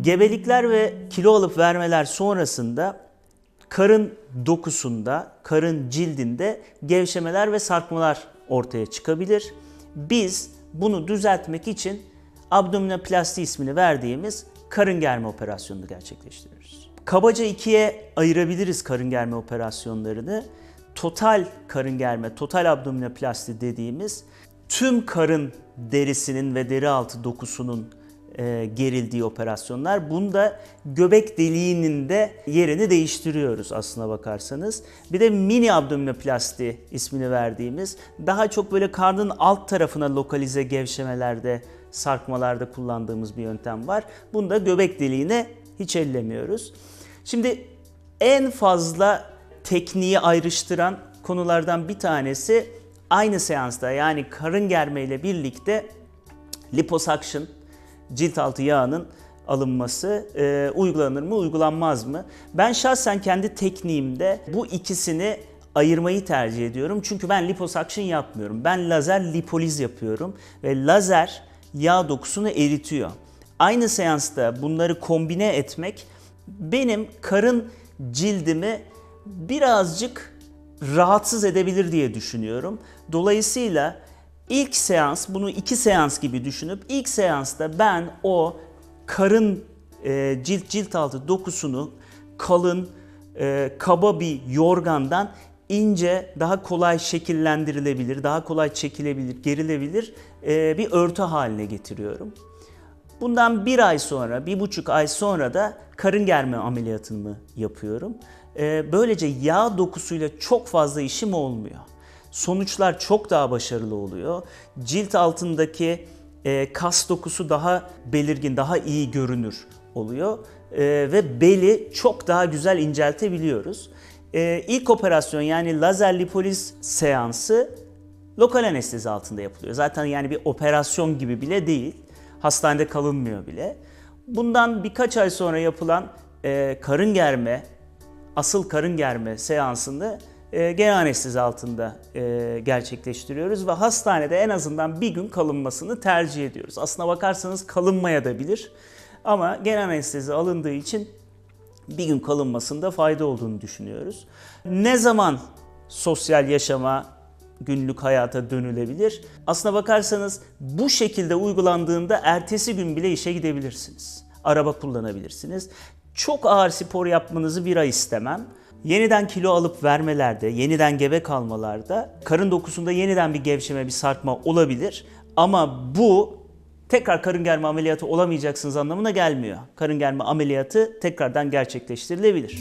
Gebelikler ve kilo alıp vermeler sonrasında karın dokusunda, karın cildinde gevşemeler ve sarkmalar ortaya çıkabilir. Biz bunu düzeltmek için abdominoplasti ismini verdiğimiz karın germe operasyonunu gerçekleştiriyoruz. Kabaca ikiye ayırabiliriz karın germe operasyonlarını. Total karın germe, total abdominoplasti dediğimiz tüm karın derisinin ve deri altı dokusunun e, gerildiği operasyonlar. Bunda göbek deliğinin de yerini değiştiriyoruz aslına bakarsanız. Bir de mini abdominoplasti ismini verdiğimiz daha çok böyle karnın alt tarafına lokalize gevşemelerde, sarkmalarda kullandığımız bir yöntem var. Bunda göbek deliğine hiç ellemiyoruz. Şimdi en fazla tekniği ayrıştıran konulardan bir tanesi aynı seansta yani karın germe ile birlikte liposuction, cilt altı yağının alınması e, uygulanır mı, uygulanmaz mı? Ben şahsen kendi tekniğimde bu ikisini ayırmayı tercih ediyorum. Çünkü ben liposuction yapmıyorum. Ben lazer lipoliz yapıyorum ve lazer yağ dokusunu eritiyor. Aynı seansta bunları kombine etmek benim karın cildimi birazcık rahatsız edebilir diye düşünüyorum. Dolayısıyla ilk seans, bunu iki seans gibi düşünüp ilk seansta ben o karın e, cilt cilt altı dokusunu kalın, e, kaba bir yorgandan ince, daha kolay şekillendirilebilir, daha kolay çekilebilir, gerilebilir e, bir örtü haline getiriyorum. Bundan bir ay sonra, bir buçuk ay sonra da karın germe ameliyatını yapıyorum. Ee, böylece yağ dokusuyla çok fazla işim olmuyor. Sonuçlar çok daha başarılı oluyor. Cilt altındaki e, kas dokusu daha belirgin, daha iyi görünür oluyor. Ee, ve beli çok daha güzel inceltebiliyoruz. Ee, ilk operasyon yani lazer lipoliz seansı lokal anestezi altında yapılıyor. Zaten yani bir operasyon gibi bile değil. Hastanede kalınmıyor bile. Bundan birkaç ay sonra yapılan e, karın germe, asıl karın germe seansını e, genel anestezi altında e, gerçekleştiriyoruz ve hastanede en azından bir gün kalınmasını tercih ediyoruz. Aslına bakarsanız kalınmaya da bilir ama genel anestezi alındığı için bir gün kalınmasında fayda olduğunu düşünüyoruz. Ne zaman sosyal yaşama, günlük hayata dönülebilir? Aslına bakarsanız bu şekilde uygulandığında ertesi gün bile işe gidebilirsiniz. Araba kullanabilirsiniz. Çok ağır spor yapmanızı bir ay istemem. Yeniden kilo alıp vermelerde, yeniden gebe kalmalarda karın dokusunda yeniden bir gevşeme, bir sarkma olabilir. Ama bu tekrar karın germe ameliyatı olamayacaksınız anlamına gelmiyor. Karın germe ameliyatı tekrardan gerçekleştirilebilir.